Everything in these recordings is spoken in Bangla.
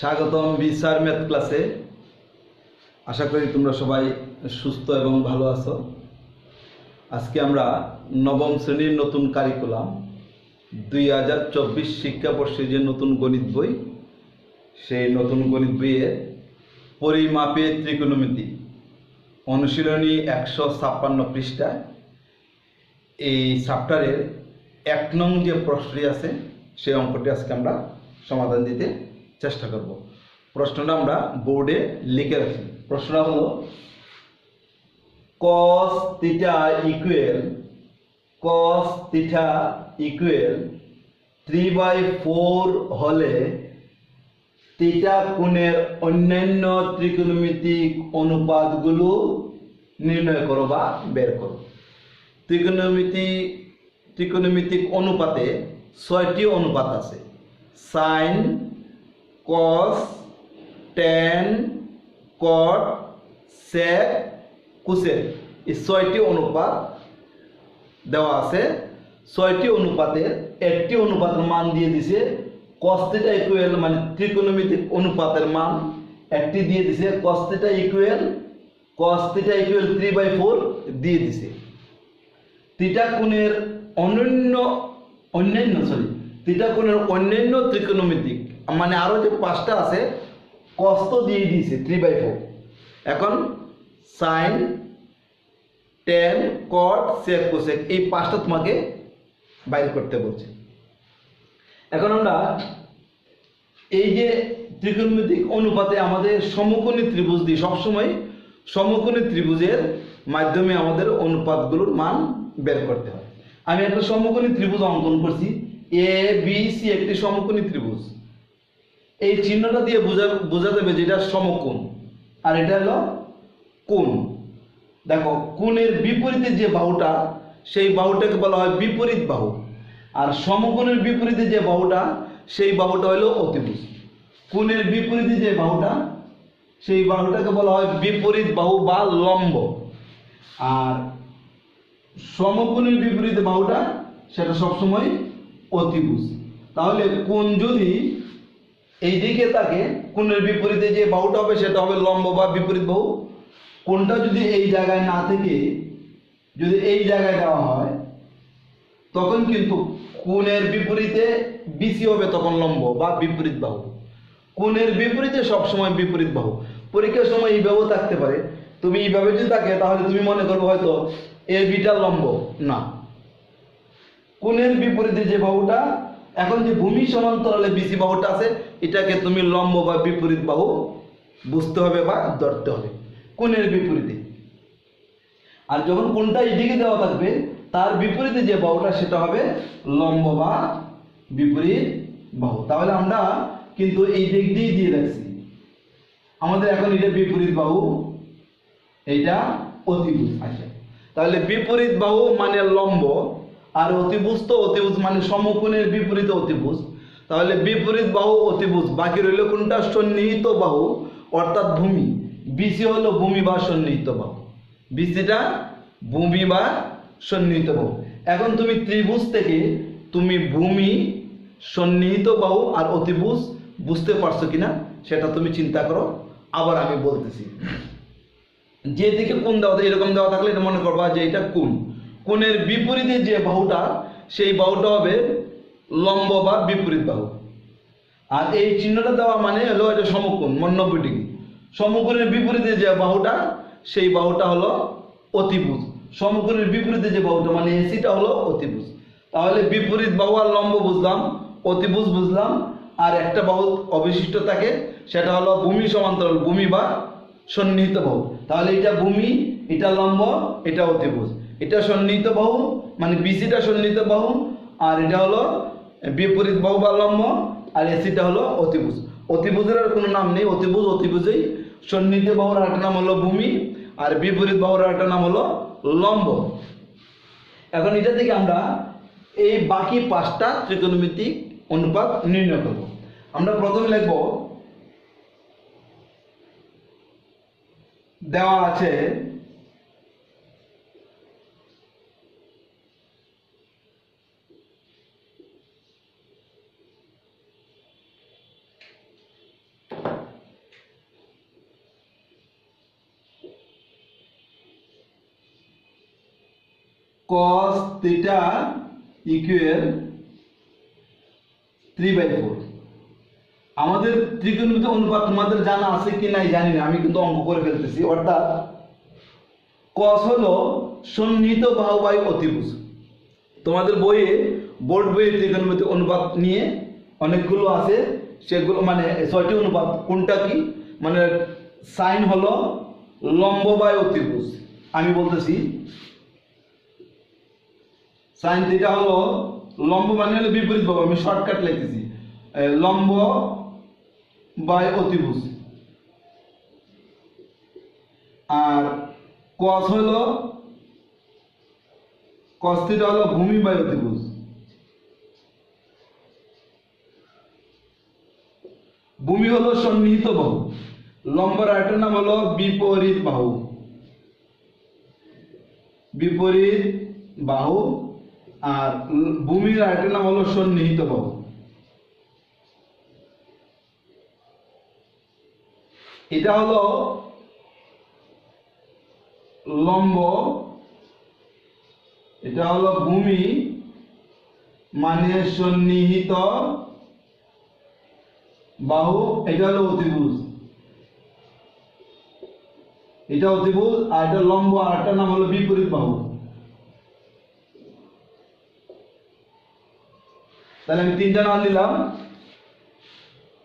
স্বাগতম বিসার ম্যাথ ক্লাসে। আশা করি তোমরা সবাই সুস্থ এবং ভালো আছো। আজকে আমরা নবম শ্রেণির নতুন কারিকুলাম দুই হাজার চব্বিশ শিক্ষাবর্ষে যে নতুন গণিত বই, সেই নতুন গণিত বইয়ের পরিমাপে ত্রিকোণমিতি, অনুশীলনী একশো ছাপ্পান্ন পৃষ্ঠায় এই চ্যাপ্টারের এক নং যে প্রশ্নটি আছে, সেই অঙ্কটি আজকে আমরা সমাধান দিতে চেষ্টা করব। প্রশ্নটা আমরা বোর্ডে লিখে রাখি। প্রশ্নটা হলো, cos theta equal cos theta equal three by four হলে থিটা কোণের অন্যান্য ত্রিকোণমিতিক অনুপাতগুলো নির্ণয় করো বা বের করো। ত্রিকোণমিতি ত্রিকোণমিতিক অনুপাতে ছয়টি অনুপাত আছে। Sine cos, tan, cot, sec cosec এই ছয়টি অনুপাত দেওয়া আছে। ছয়টি অনুপাতের একটি অনুপাতের মান দিয়ে দিছে। কস্তিটা ইকুয়াল মানে ত্রিকোণমিতিক অনুপাতের মান। একটি দিয়ে দিছে cos theta equal cos theta equal three by four দিয়ে দিছে। তিটা কোণের অন্যান্য অন্যান্য সরি তিটা কোণের অন্যান্য ত্রিকোণমিতিক মানে আরও যে পাঁচটা আছে কস্ত দিয়ে দিয়েছে থ্রি বাই ফোর এখন sine tan cot sec cosec এই পাঁচটা তোমাকে বাইর করতে বলছে। এখন আমরা এই যে ত্রিকোণমিতিক অনুপাতে আমাদের সমকোণী ত্রিভুজ দিয়ে সবসময় সমকোণী ত্রিভুজের মাধ্যমে আমাদের অনুপাতগুলোর মান বের করতে হয়। আমি একটা সমকোণী ত্রিভুজ অঙ্কন করছি এ বি সি একটি সমকোণী ত্রিভুজ। এই চিহ্নটা দিয়ে বোঝা বোঝা যাবে যে এটা সমকোণ। আর এটা হলো কোণ। দেখো, কোণের বিপরীতে যে বাহুটা, সেই বাহুটাকে বলা হয় বিপরীত বাহু। আর সমকোণের বিপরীতে যে বাহুটা, সেই বাহুটা হলো অতিভুজ। কোণের বিপরীতে যে বাহুটা, সেই বাহুটাকে বলা হয় বিপরীত বাহু বা লম্ব। আর সমকোণের বিপরীতে বাহুটা, সেটা সবসময় অতিভুজ। তাহলে কোণ যদি এই দিকে থাকে কোণের বিপরীতে যে বাহুটা হবে, সেটা হবে লম্ব বা বিপরীত বাহু। কোনটা যদি এই জায়গায় না থেকে যদি এই জায়গায় দেওয়া হয়, তখন কিন্তু কোণের বিপরীতে বিসি হবে তখন লম্ব বা বিপরীত বাহু। কোণের বিপরীতে সবসময় বিপরীত বাহু। পরীক্ষার সময় এইভাবেও থাকতে পারে। তুমি এইভাবে যদি থাকে তাহলে তুমি মনে করবে হয়তো এ বিটা লম্ব, না। কোণের বিপরীতে যে বাহুটা এখন যে ভূমি সমান্তরালে বিসি বাহুটা আছে, এটাকে তুমি লম্ব বা বিপরীত বাহু বুঝতে হবে বা ধরতে হবে। কোণের বিপরীতে। আর যখন কোনটা এদিকে দেওয়া থাকবে, তার বিপরীতে যে বাহুটা, সেটা হবে লম্ব বা বিপরীত বাহু। তাহলে আমরা কিন্তু এই দিক দিয়েই দিয়ে রাখছি আমাদের এখন এটা বিপরীত বাহু, এইটা অতিভুজ আচ্ছা তাহলে বিপরীত বাহু মানে লম্ব আর অতিভুজ তো অতিভুজ মানে সমকোণের বিপরীত অতিভুজ। তাহলে বিপরীত বাহু অতিভুজ, বাকি রইল কোনটা? সন্নিহিত বাহু, অর্থাৎ ভূমি। বিসি হলো ভূমি বা সন্নিহিত বাহু। বিসিটা ভূমি বা সন্নিহিত বাহু। এখন তুমি ত্রিভুজ থেকে তুমি ভূমি, সন্নিহিত বাহু আর অতিভুজ বুঝতে পারছ কিনা, সেটা তুমি চিন্তা করো। আবার আমি বলতেছি। যে দিকে কোন দেওয়া এরকম দেওয়া থাকলে এটা মনে করবা যে এটা কোন কোণের বিপরীতে যে বাহুটা, সেই বাহুটা হবে লম্ব বা বিপরীত বাহু। আর এই চিহ্নটা দেওয়া মানে হলো এটা সমকোণ নব্বই ডিগ্রি। সমকোণের বিপরীতে যে বাহুটা, সেই বাহুটা হলো অতিভুজ। সমকোণের বিপরীতে যে বাহুটা মানে এসিটা হলো অতিভুজ। তাহলে বিপরীত বাহু আর লম্ব বুঝলাম, অতিভুজ বুঝলাম, আর একটা বাহু অবশিষ্ট থাকে, সেটা হলো ভূমি সমান্তরাল, ভূমি বা সন্নিহিত বাহু। তাহলে এটা ভূমি, এটা লম্ব, এটা অতিভুজ। এটা সন্নিহিত বাহু মানে বিসিটা সন্নিহিত বাহু, আর এটা হলো বিপরীত বাহু বা লম্ব আর এসিটা হলো অতিভুজ। অতিভুজের আর কোনো নাম নেই, অতিভুজ, অতিভুজেই সন্নিহিত বাহুর আরেকটা নাম হলো ভূমি, আর বিপরীত বাহুর আরেকটা নাম হলো লম্ব। এখন এটা থেকে আমরা এই বাকি পাঁচটা ত্রিকোণমিতিক অনুপাত নির্ণয় করব। আমরা প্রথমে লিখব, দেওয়া আছে cos theta equal three by four আমাদের ত্রিকোণমিতি অনুপাত তোমাদের জানা আছে কি নাই জানি না, আমি কিন্তু অঙ্ক করে ফেলতেছি। অর্থাৎ কস হলো সন্নিহিত বাহু বাই অতিভুজ। তোমাদের বইয়ে বোর্ড বইয়ে ত্রিকোণমিতি অনুপাত নিয়ে অনেকগুলো আছে। সেগুলো মানে ছয়টি অনুপাত। কোনটা কি? মানে সাইন হলো লম্ব বাই অতিভুজ। আমি বলতেছি সাইন থিটা হলো লম্ব মানে হলো বিপরীত বাহু আমি শর্টকাট লিখতেছি। লম্ব বাই অতিভুজ। আর কস হলো কস থিটা হলো ভূমি বাই অতিভুজ। ভূমি হলো সন্নিহিত বাহু। লম্বার আরেকটার নাম হলো বিপরীত বাহু। বিপরীত বাহু আর ভূমির আরেকটার নাম হলো সন্নিহিত বাহু। এটা হলো লম্ব, এটা হলো ভূমি মানে সন্নিহিত বাহু, এটা হলো অতিভুজ। এটা অতিভুজ আর এটা লম্ব আর একটা নাম হলো বিপরীত বাহু। তাহলে আমি তিনটা নাম দিলাম।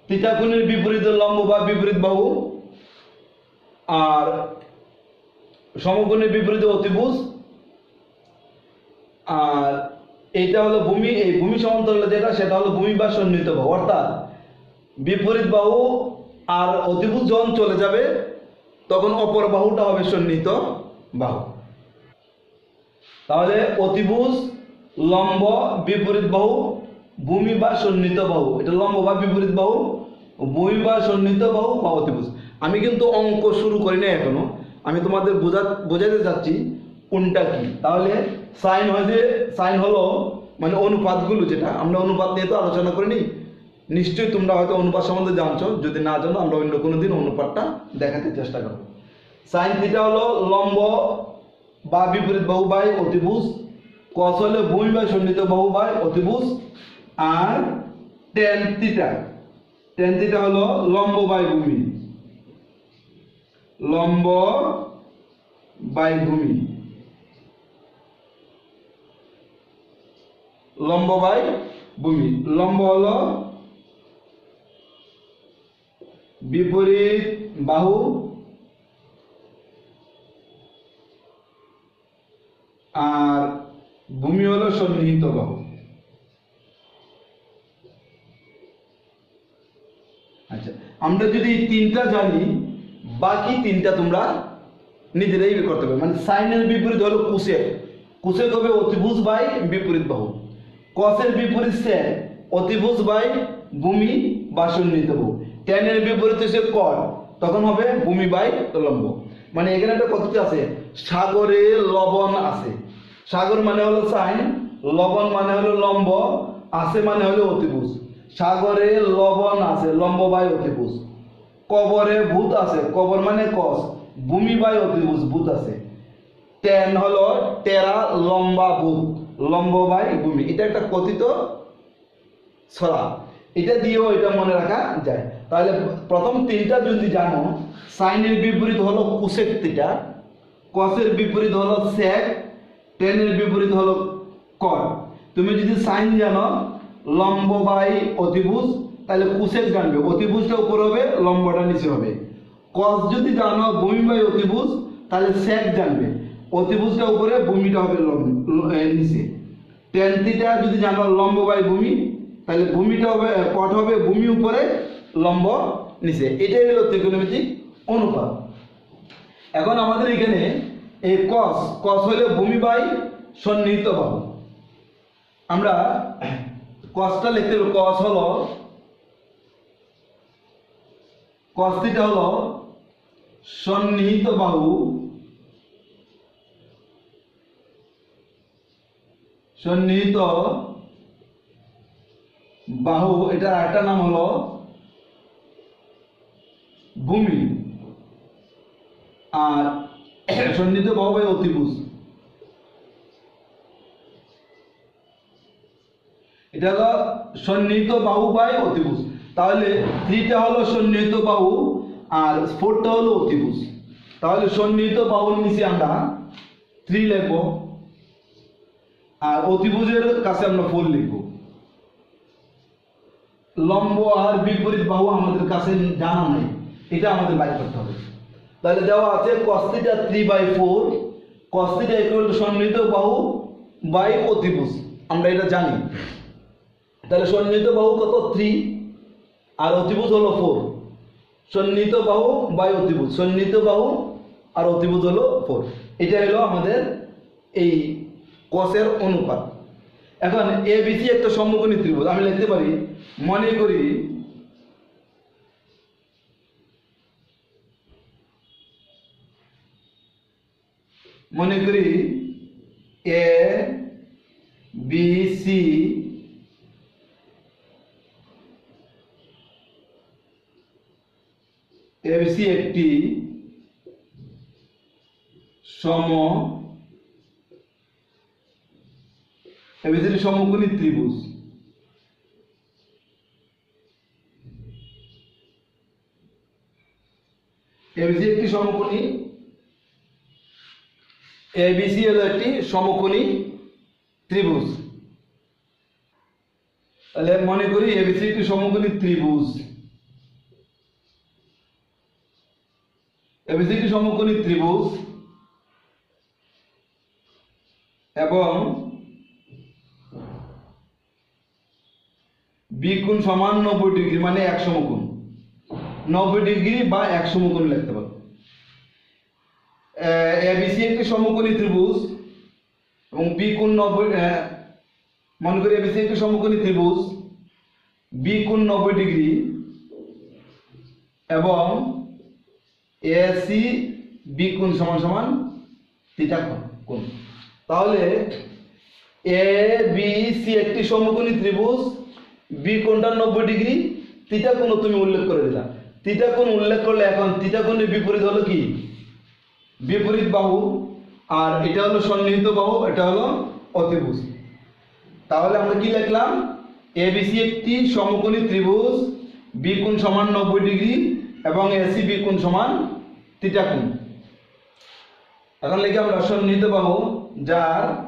তিতাকুণের বিপরীত লম্ব বা বিপরীত বাহু। আর সমকোণের বিপরীত অতিভুজ আর এইটা হলো ভূমি, এই ভূমি সমান্তরাল যেটা, সেটা হলো ভূমি বা সন্নিহিত বাহু। অর্থাৎ বিপরীত বাহু আর অতিভুজ যখন চলে যাবে, তখন অপর বাহুটা হবে সন্নিহিত বাহু। তাহলে অতিভুজ, লম্ব, বিপরীত বাহু ভূমি বা সন্নিহিত বাহু। এটা লম্ব বা বিপরীত বাহু। ভূমি বা সন্নিহিত বাহু বা অতিভুজ। আমি কিন্তু অঙ্ক শুরু করি না এখনও। আমি তোমাদের বোঝা বোঝাতে চাচ্ছি কোনটা কি। তাহলে সাইন হয় যে, সাইন হলো মানে অনুপাতগুলো যেটা। আমরা অনুপাত নিয়ে তো আলোচনা করিনি। নিশ্চয়ই তোমরা হয়তো অনুপাত সম্বন্ধে জানছো। যদি না জানো, আমরা অন্য কোনো দিন অনুপাতটা দেখাতে চেষ্টা করব। সাইন থিটা হলো লম্ব বা বিপরীত বাহু বাই অতিভুজ। কস হলো ভূমি বা সন্নিহিত বাহু বাই অতিভুজ। আর টেন থিটা টেন থিটা হলো লম্ব বাই ভূমি লম্ব বাই ভূমি লম্ব বাই ভূমি লম্ব হলো বিপরীত বাহু। আর ভূমি হলো সন্নিহিত বাহু। আমরা যদি তিনটা জানি, বাকি তিনটা তোমরা নিজেরাই বের করতে পারবে। মানে সাইনের বিপরীত হলো কুশেক কুশেক হবে অতিভুজ বাই বিপরীত বাহু। কসের বিপরীত স্যার অতিভুজ বাই ভূমি বা সন্নিহিত বাহু ট্যানের বিপরীত হচ্ছে কর। তখন হবে ভূমি বাই লম্ব মানে এখানে একটা কথিত আছে, সাগরে লবণ আছে। সাগর মানে হলো সাইন, লবণ মানে হলো লম্ব, আছে মানে হলো অতিভুজ। সাগরে লবণ আছে লম্ব বাই অতিভুজ। কবরে ভূত আছে, কবর মানে কস। ভূমি বাই অতিভুজ, ভূত আছে। টেন হলো টেরা, লম্বা ভূত। লম্ব বাই ভূমি। এটা একটা কথিত ছড়া। এটা দিয়েও এটা মনে রাখা যায়। তাহলে প্রথম তিনটা যদি জানো, সাইনের বিপরীত হলো কুশেক থিটা, কসের বিপরীত হলো সেক টেনের বিপরীত হলো কর। তুমি যদি সাইন জানো লম্ব বাই অতিভুজ, তাহলে কুশেক জানবে অতিভুজটা উপর হবে, লম্বটা নিচে হবে। কস যদি জানো ভূমি বাই অতিভুজ, তাহলে সেক জানবে। অতিভুজটা উপরে, ভূমিটা হবে নিচে। টেন যদি জানো লম্ব বাই ভূমি, তাহলে ভূমিটা হবে কট হবে ভূমি উপরে, লম্ব নিচে। এটাই হলো ত্রিকোণমিতিক অনুপাত। এখন আমাদের এখানে এই কস কস হলে ভূমি বাই সন্নিহিত বাহু। আমরা কসটা লিখতে হবে কস হলো কস থিটা হলো সন্নিহিত বাহু সন্নিহিত বাহু, এটার আরেকটা নাম হলো ভূমি। আর সন্নিহিত বাহু বাই অতিভুজ। এটা হলো সন্নিহিত বাহু বাই অতিভুজ। তাহলে থ্রিটা হলো সন্নিহিত বাহু আর ফোরটা হলো অতিভুজ। তাহলে সন্নিহিত বাহুর নিচে আমরা থ্রি লিখব আর অতিভুজের কাছে আমরা ফোর লিখব। লম্ব আর বিপরীত বাহু আমাদের কাছে জানা নেই, এটা আমাদের বাইর করতে হবে। তাহলে দেওয়া আছে cos theta three by four cos theta equal সন্নিহিত বাহু বাই অতিভুজ। আমরা এটা জানি। তাহলে সন্নিহিত বাহু কত? থ্রি আর অতিভুজ হলো ফোর সন্নিহিত বাহু বাই অতিভুজ। সন্নিহিত বাহু আর অতিভুজ হলো ফোর এটা হলো আমাদের এই কসের অনুপাত। এখন এ বিসি একটা সম্মুখীন ত্রিভুজ। আমি লিখতে পারি, মনে করি মনে করি এবিসি একটি সম এবিসি সমকোণী ত্রিভুজ। এবিসি একটি সমকোণী এবিসি হলো একটি সমকোণী ত্রিভুজ। তাহলে মনে করি এবিসি একটি সমকোণী ত্রিভুজ। এবিসি একটি সমকোণী ত্রিভুজ এবং বি কোণ সমান নব্বই ডিগ্রি মানে এক সমকোণ। নব্বই ডিগ্রি বা এক সমকোণ লিখতে পারো। এবিসি একটি সমকোণী ত্রিভুজ এবং বি কোণ নব্বই মনে করি এবিসি একটি সমকোণী ত্রিভুজ। বি কোণ নব্বই ডিগ্রি এবং এসি বি কোণ সমান সমান? কোণ কোণ তাহলে এ বি সি একটি সমকোণী ত্রিভুজ বি কোণটা নব্বই ডিগ্রি? থিটা কোণ তুমি উল্লেখ করে দিলা। থিটা কোণ উল্লেখ করলে এখন থিটা কোণের বিপরীত হলো কি? বিপরীত বাহু। আর এটা হলো সন্নিহিত বাহু, এটা হলো অতিভুজ। তাহলে আমরা কি লিখলাম? এবিসি একটি সমকোণী ত্রিভুজ বি কোণ সমান নব্বই ডিগ্রি, এবং এসি বি কোণ সমান থিটা কোণ এখন লিখে আমরা সন্নিহিত বাহু যার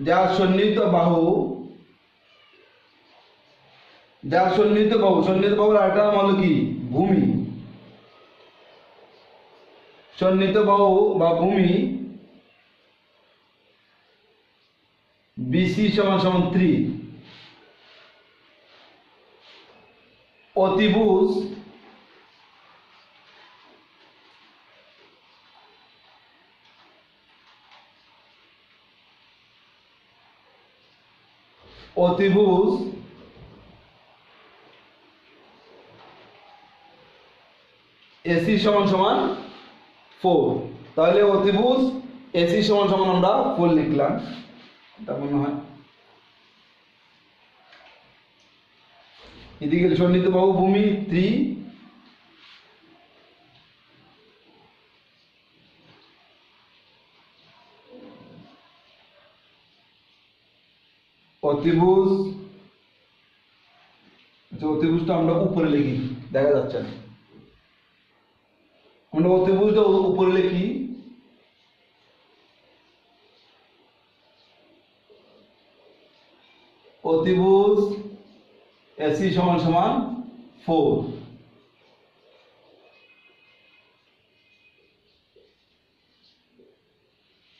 যার সন্নিহিত বাহু, যার সন্নিহিত বাহু, সন্নিহিত বাহুর আরেকটা নাম হলো কি? ভূমি। সন্নিহিত বাহু বা ভূমি বিসি সমান সমান থ্রি অতিভুজ অতিভুজ এসি সমান সমান ফোর তাহলে অতিভুজ এসি সমান সমান আমরা ফোর লিখলাম। এটা মনে হয় এদিকে সন্নিহিত বাহু ভূমি থ্রি অতিভুজ আচ্ছা অতিভুজটা আমরা উপরে লিখি, দেখা যাচ্ছে না। আমরা অতিভুজটা উপরে লিখি অতিভুজ এসি সমান সমান ফোর।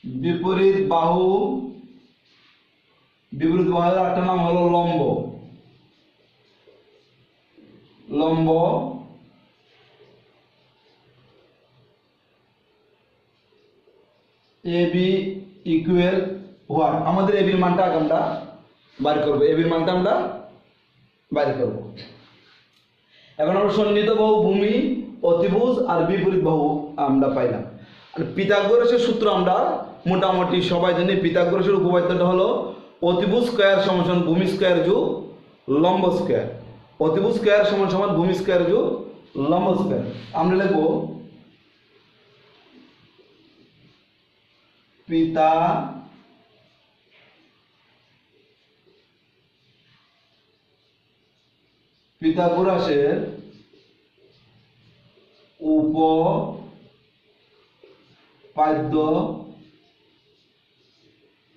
বিপরীত বাহু, বিপরীত বাহুর একটা নাম হলো লম্ব। লম্ব, এ বি ইকুয়াল হোয়াট আমাদের এবির মানটা আগে আমরা বার করব। এবির মানটা আমরা বার করব। এখন আমরা সন্নিহিত বাহু ভূমি, অতিভুজ আর বিপরীত বাহু আমরা পাইলাম। আর পিতাগ্রসের সূত্র আমরা মোটামুটি সবাই জানি পিতাগ্রসের উপবাদ্যটা হলো অতিভুজ স্কোয়ার সমান ভূমি স্কোয়ার যু লম্ব স্কোয়ার। অতিভুজ স্কোয়ার সমান সমান ভূমি স্কোয়ার যু লম্ব স্কোয়ার। আমরা লিখব পিতা পিথাগোরাসের উপপাদ্য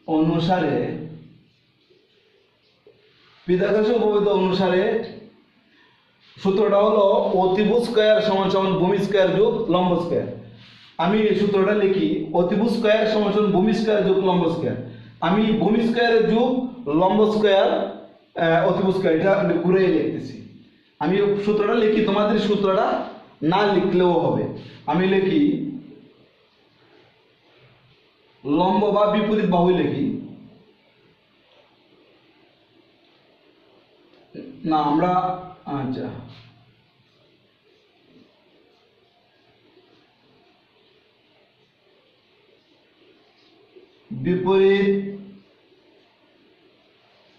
অনুসারে পিথাগোরাসের উপপাদ্য অনুসারে সূত্রটা হলো অতিভুজ স্কয়ার সমান সমান ভূমি স্কয়ার যোগ লম্ব স্কয়ার। আমি সূত্রটা লিখি, অতিভুজ স্কয়ার সমান সমান ভূমি স্কয়ার যোগ লম্ব স্কয়ার। আমি ভূমি স্কয়ারের যোগ লম্ব স্কয়ার অতিভুজ স্কয়ার, এটা ঘুরে লিখতেছি। আমি সূত্রটা লিখি, তোমাদের সূত্রটা না লিখলেও হবে। আমি লিখি, লম্ব বা বিপরীত বাহু লিখি। না, আমরা আচ্ছা। বিপরীত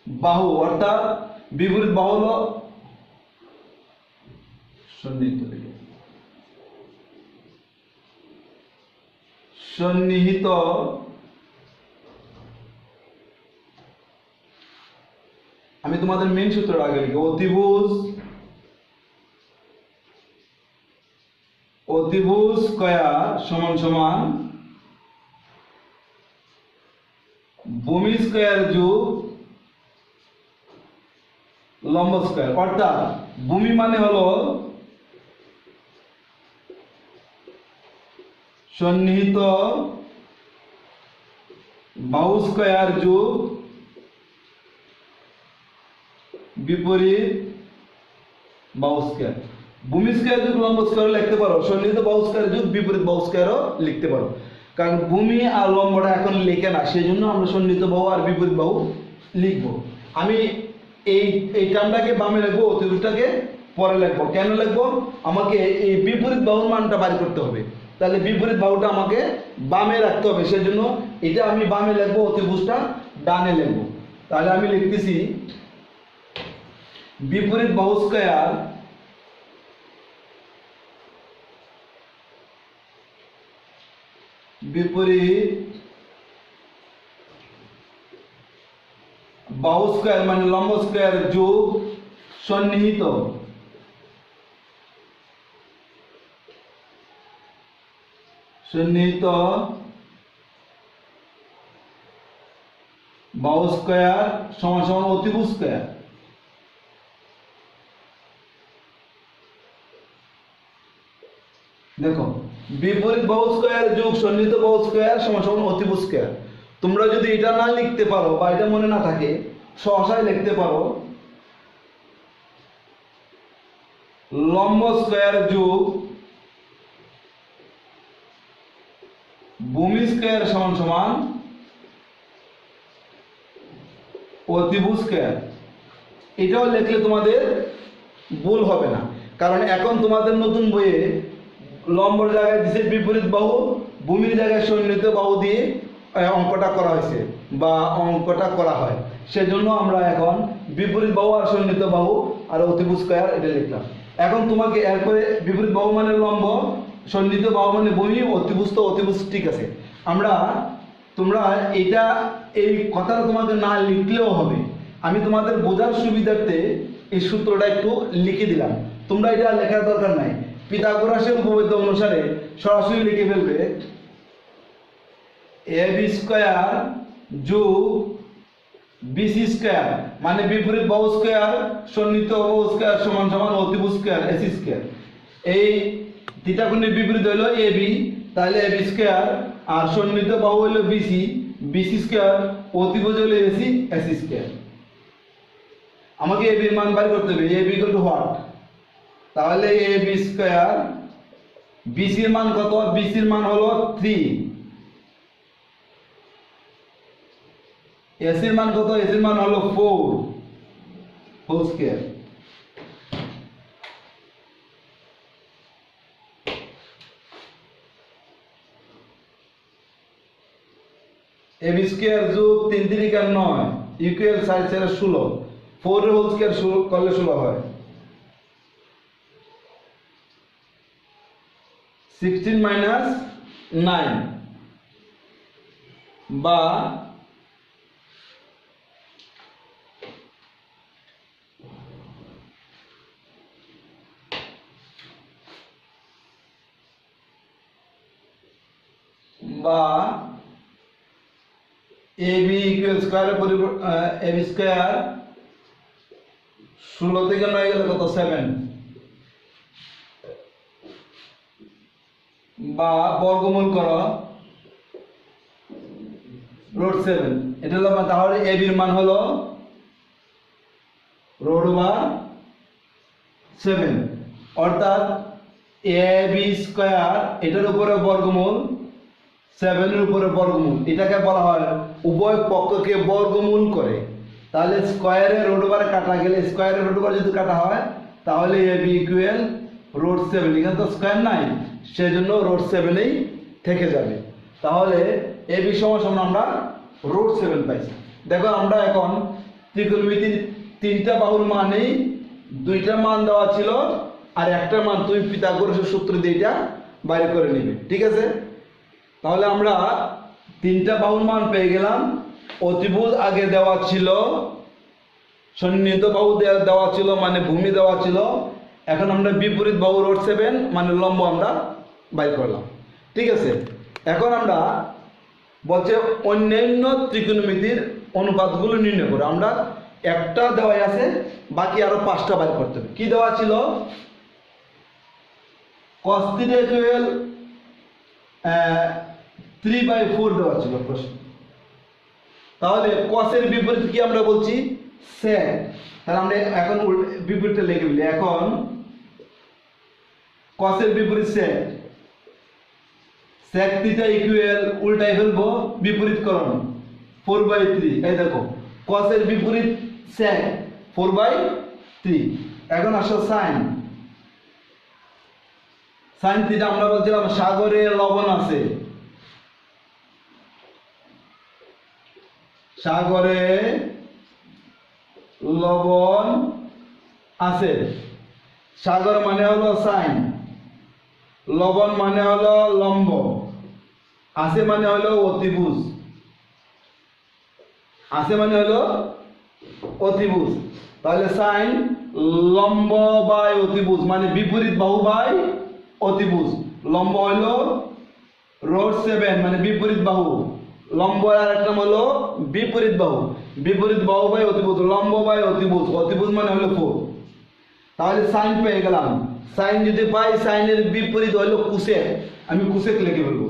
বাহু, অর্থাৎ বিপরীত বাহু হলো সন্নিহিত লিখে। সন্নিহিত আমি তোমাদের মেন সূত্রটা আগে লিখি অতিভুজ অতিভুজ স্কয়ার সমান সমান ভূমি স্কয়ার যোগ লম্ব স্কয়ার অর্থাৎ ভূমি মানে হলো সন্নিহিত স্কয়ার যোগ বিপরীত বাহু স্কয়ার ভূমি স্কয়ার যোগ লম্ব লিখতে পারো। সন্নিহিত স্কয়ার যোগ বিপরীত বাহু স্কয়ারও লিখতে পারো। কারণ ভূমি আর লম্বটা এখন লেখে না সেই জন্য আমরা সন্নিহিত বাহু আর বিপরীত বাহু লিখব। আমি এই এই টার্মটাকে বামে লিখব অতিরিক্তটাকে পরে লিখব কেন লিখব আমাকে এই বিপরীত বাহুর মানটা বাড়ি করতে হবে। তাহলে বিপরীত বাহুটা আমাকে বামে রাখতে হবে, সেজন্য এটা আমি বামে লিখব, অতিভুজটা ডানে লিখব। তাহলে আমি লিখতেছি, বিপরীত বাহু স্কয়ার বিপরীত বাহু স্কয়ার মানে লম্ব স্কয়ার যোগ সন্নিহিত। সন্নিহিত বাহু স্কয়ার সমান সমান অতিভুজ স্কয়ার। দেখো, বিপরীত বাহু স্কয়ার যোগ সন্নিহিত বাহু স্কয়ার সমান সমান অতিভুজ স্কয়ার। তোমরা যদি এটা না লিখতে পারো বা এটা মনে না থাকে, সহসায় লিখতে পারো, লম্ব স্কয়ার যোগ ভূমি স্কয়ার সমান সমান অতিভুজ স্কয়ার। এটাও লিখলে তোমাদের ভুল হবে না। কারণ এখন তোমাদের নতুন বইয়ে লম্বর জায়গায় দিছে বিপরীত বাহু, ভূমির জায়গায় সন্নিহিত বাহু দিয়ে অঙ্কটা করা হয়েছে বা অঙ্কটা করা হয়। সেজন্য আমরা এখন বিপরীত বাহু আর সন্নিহিত বাহু আর অতিভুজ স্কয়ার এটা লিখলাম। এখন তোমাকে এরপরে বিপরীত বাহু মানে লম্ব সন্নিহিত মানে ভূমি অতিভুজ তো ঠিক আছে। আমরা, তোমরা এটা, এই কথাটা তোমাকে না লিখলেও হবে। আমি তোমাদের বোঝার সুবিধার্থে এই সূত্রটা একটু লিখে দিলাম। তোমরা এটা লেখার দরকার নাই। পিতাগোরাসের উপপাদ্য অনুসারে সরাসরি লিখে ফেলবে, এ বি স্কয়ার যোগ বিসি স্কোয়ার মানে বিপরীত বাহু স্কয়ার সন্নিহিত বাহু স্কয়ার সমান সমান অতিভুজ স্কয়ার এসি স্কয়ার। এই থিটা কোণের বিপরীত হলো এ বি, তাহলে এ বি স্কয়ার, আর সন্নিহিত বাহু হলো বিসি বিসি স্কয়ার, অতিভুজ হলো এসি এসি স্কয়ার। আমাকে এ বির মান বাড়ি করতে হবে, A B equal to what তাহলে এ বি স্কয়ার বিসির মান কত? বিসির মান হলো থ্রি এসির মান কত? এসির মান হলো four whole square A B square যোগ তিন তিরিকা নয় ইকুয়াল সাড়ে চার ষোলো। ফোর হোল স্কয়ার করলে ষোলো হয়। সিক্সটিন মাইনাস নাইন বা বা এ বি ইকুয়াল স্কোয়ারের পরিবর্তন এ বি ষোলো থেকে নয় গেলে কত? সেভেন বা বর্গমূল করো। রোড সেভেন এটা হলো তাহলে এ বির মান হলো রোড বা সেভেন অর্থাৎ এ বি স্কোয়ার এটার উপরে বর্গমূল সেভেনের উপরে বর্গমূল। এটাকে বলা হয় উভয় পক্ষকে বর্গমূল করে। তাহলে স্কোয়ারে রোড বারে কাটা গেলে স্কোয়ারে রোড বার যদি কাটা হয়, তাহলে A B equal root seven এখানে তো স্কোয়ার নাই, সেজন্য রোড সেভেনেই থেকে যাবে। তাহলে এ বি সমান আমরা রোড সেভেন পাইছি। দেখো আমরা এখন ত্রিকোণমিতির তিনটা বাহুর মানেই দুইটা মান দেওয়া ছিল, আর একটা মান তুমি পিতাগোরাসের সূত্র দিয়ে এটা বাইরে করে নিবে। ঠিক আছে? তাহলে আমরা তিনটা বাহুর মান পেয়ে গেলাম। অতিভুজ আগে দেওয়া ছিল, সন্নিহিত বাহু দেওয়া ছিল মানে ভূমি দেওয়া ছিল। এখন আমরা বিপরীত বাহু রোড সেভেন মানে লম্ব আমরা বাইর করলাম। ঠিক আছে? এখন আমরা বলছে অন্যান্য ত্রিকোণমিতির অনুপাতগুলো নির্ণয় করে। আমরা একটা দেওয়াই আছে, বাকি আরও পাঁচটা বাইর করতে হবে। কি দেওয়া ছিল? equal থ্রি বাই ফোর দেওয়া ছিল প্রশ্ন। তাহলে কসের বিপরীত কি আমরা বলছি? স্যাক তাহলে আমরা এখন বিপরীতটা লিখে ফেলি। এখন কসের বিপরীত স্যাক স্যাক থিটা ইকুয়াল উল্টাই ফেলব বিপরীতকরণ ফোর বাই থ্রি এই দেখো কসের বিপরীত স্যাক ফোর বাই থ্রি এখন আসো সাইন সাইন থিটা আমরা বলছিলাম সাগরে লবণ আছে। সাগরে লবণ আছে। সাগর মানে হলো সাইন, লবণ মানে হলো লম্ব, আছে মানে হলো অতিভুজ, আছে মানে হলো অতিভুজ। তাহলে সাইন লম্ব বাই অতিভুজ মানে বিপরীত বাহু বাই অতিভুজ। লম্ব হলো রোড সেভেন মানে বিপরীত বাহু। লম্ব আর একটা হলো বিপরীত বাহু। বিপরীত বাহু বাই অতিভুজ, লম্ব বাই অতিভুজ। অতিভুজ মানে হলো ফোর। তাহলে সাইন পেয়ে গেলাম। সাইন যদি পাই সাইনের বিপরীত হলো কুসেক আমি কুসেক লিখে ফেলব।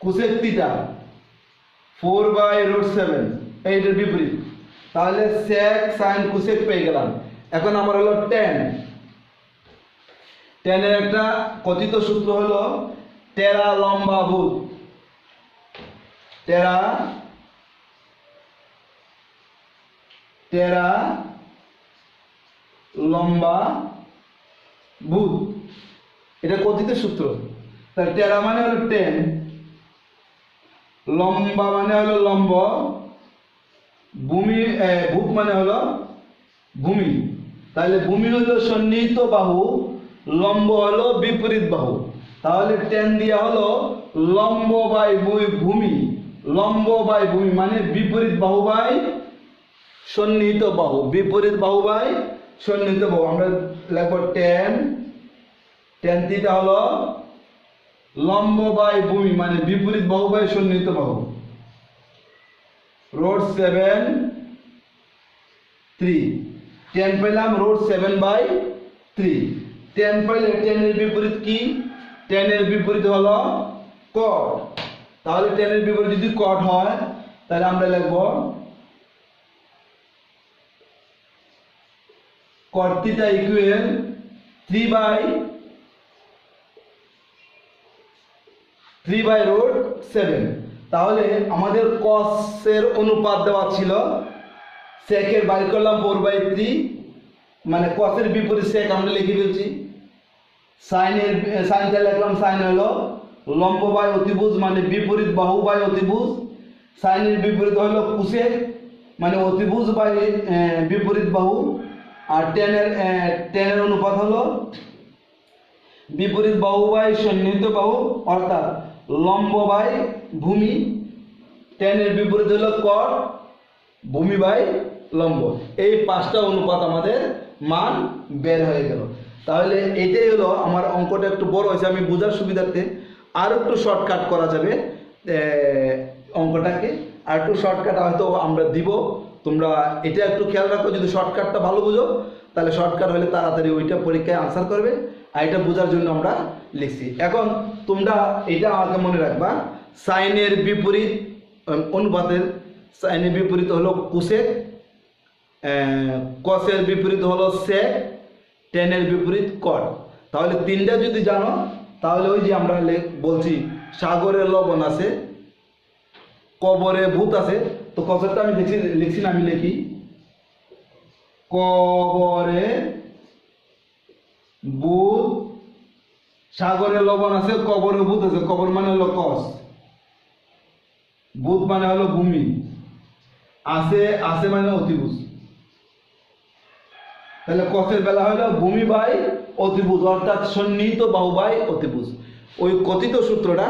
Cosec theta four by root seven এইটার বিপরীত। তাহলে সেক সাইন কুসেক পেয়ে গেলাম। এখন আমার হলো টেন টেনের একটা কথিত সূত্র হলো টেরা লম্বা ভূত। টেরা টেরা লম্বা ভূত। এটা কথিত সূত্র। তাহলে টেরা মানে হলো টেন, লম্বা মানে হলো লম্ব, ভূমি ভূত মানে হলো ভূমি। তাহলে ভূমি হলো সন্নিহিত বাহু, লম্ব হলো বিপরীত বাহু। তাহলে টেন দিয়া হলো লম্ব বাই ভূমি। লম্ব বাই ভূমি মানে বিপরীত বাহু বাই সন্নিহিত বাহু। বিপরীত বাহু বাই সন্নিহিত বাহু। আমরা লিখব টেন টেন থিটা হলো লম্ব বাই ভূমি মানে বিপরীত বাহু বাই সন্নিহিত বাহু। Root seven three. টেন পেলাম root seven by three. Tan পাইলে টেনের বিপরীত কি? টেনের বিপরীত হলো কট তাহলে টেনের বিপরীত যদি কট হয়, তাহলে আমরা লিখব cot theta equal three by three by root seven তাহলে আমাদের কসের অনুপাত দেওয়া ছিল সেকের বাইর করলাম ফোর বাই থ্রি মানে কসের বিপরীত সেক আমরা লিখে ফেলছি। সাইনের সাইনটা লিখলাম সাইন হলো লম্ব বাই অতিভুজ মানে বিপরীত, বাহু বাই অতিভুজ। সাইনের বিপরীত হলো কুসেক মানে অতিভুজ বাই বিপরীত বাহু। আর টেনের টেনের অনুপাত হলো বিপরীত বাহু বাই সন্নিহিত বাহু, অর্থাৎ লম্ব বাই ভূমি। টেনের বিপরীত হলো কট ভূমি বাই লম্ব। এই পাঁচটা অনুপাত আমাদের মান বের হয়ে গেল। তাহলে এটাই হলো আমার অঙ্কটা একটু বড় হয়েছে, আমি বোঝার সুবিধার্থে আর একটু শর্টকাট করা যাবে অঙ্কটাকে। আর একটু শর্টকাট হয়তো আমরা দিব, তোমরা এটা একটু খেয়াল রাখো, যদি শর্টকাটটা ভালো বুঝো, তাহলে শর্টকাট হলে তাড়াতাড়ি ওইটা পরীক্ষায় আনসার করবে, আর এটা বোঝার জন্য আমরা লিখছি। এখন তোমরা এটা আমাকে মনে রাখবা, সাইনের বিপরীত অনুপাতের, সাইনের বিপরীত হলো কুসেক কসের বিপরীত হলো সেক টেনের বিপরীত কট তাহলে তিনটা যদি জানো, তাহলে ওই যে আমরা বলছি, সাগরে লবণ আছে, কবরে ভূত আছে। তো কসেরটা আমি লিখছি লিখছি না, আমি লিখি। কবরে ভূত, সাগরে লবণ আছে, কবরে ভূত আছে। কবর মানে হলো কস। ভূত মানে হলো ভূমি। আছে আছে মানে অতিভুজ। তাহলে কসের বেলা হলো ভূমি বাই অতিভুজ, অর্থাৎ সন্নিহিত বাহু বাই অতিভুজ। ওই কথিত সূত্রটা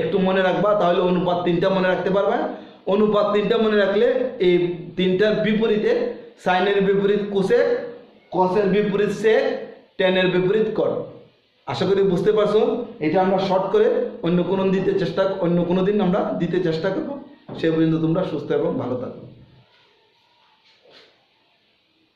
একটু মনে রাখবা, তাহলে অনুপাত তিনটা মনে রাখতে পারবা। অনুপাত তিনটা মনে রাখলে এই তিনটার বিপরীতে সাইনের বিপরীত কোসেক কসের বিপরীত সেক টেনের বিপরীত কর। আশা করি বুঝতে পারছ? এটা আমরা শর্ট করে অন্য কোনো দিতে চেষ্টা অন্য কোনো দিন আমরা দিতে চেষ্টা করব। সে পর্যন্ত তোমরা সুস্থ এবং ভালো থাকো।